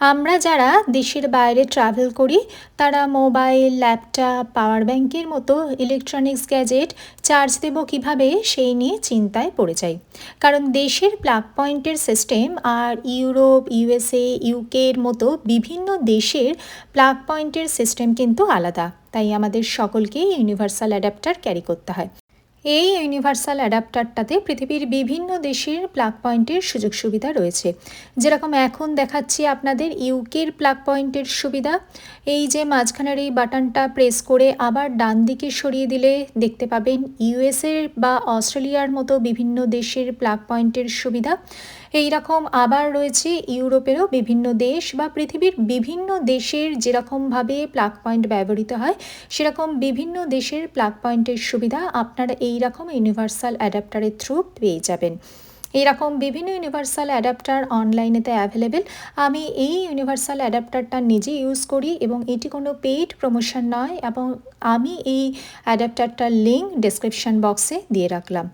আমরা যারা দেশের বাইরে ট্রাভেল করি, তারা মোবাইল ল্যাপটপ পাওয়ার ব্যাংকের মতো ইলেকট্রনিক্স গ্যাজেট চার্জ দেবো কীভাবে সেই নিয়ে চিন্তায় পড়ে যাই। কারণ দেশের প্লাগ পয়েন্টের সিস্টেম আর ইউরোপ ইউএসএ ইউকের মতো বিভিন্ন দেশের প্লাগ পয়েন্টের সিস্টেম কিন্তু আলাদা। তাই আমাদের সকলকেই ইউনিভার্সাল অ্যাডাপ্টার ক্যারি করতে হয়। এই ইউনিভার্সাল অ্যাডাপ্টারটাতে পৃথিবীর বিভিন্ন দেশের প্লাগ পয়েন্টের সুযোগ সুবিধা রয়েছে। যেরকম এখন দেখাচ্ছি আপনাদের ইউকের প্লাগ পয়েন্টের সুবিধা। এই যে মাঝখানের এই বাটনটা প্রেস করে আবার ডান দিকে সরিয়ে দিলে দেখতে পাবেন ইউএসএর বা অস্ট্রেলিয়ার মতো বিভিন্ন দেশের প্লাগ পয়েন্টের সুবিধা। এই রকম আবার রয়েছে ইউরোপেরও বিভিন্ন দেশ বা পৃথিবীর বিভিন্ন দেশের যেরকমভাবে প্লাগ পয়েন্ট ব্যবহৃত হয়, সেরকম বিভিন্ন দেশের প্লাগ পয়েন্টের সুবিধা আপনারা এই রকম ইউনিভার্সাল অ্যাডাপ্টারের থ্রু পেয়ে যাবেন। এরকম বিভিন্ন ইউনিভার্সাল অ্যাডাপ্টার অনলাইনেতে অ্যাভেলেবেল আমি এই ইউনিভার্সাল অ্যাডাপ্টারটা নিজে ইউজ করি এবং এটি কোনো পেইড প্রমোশন নয় এবং আমি এই অ্যাডাপ্টারটার লিঙ্ক ডেসক্রিপশন বক্সে দিয়ে রাখলাম।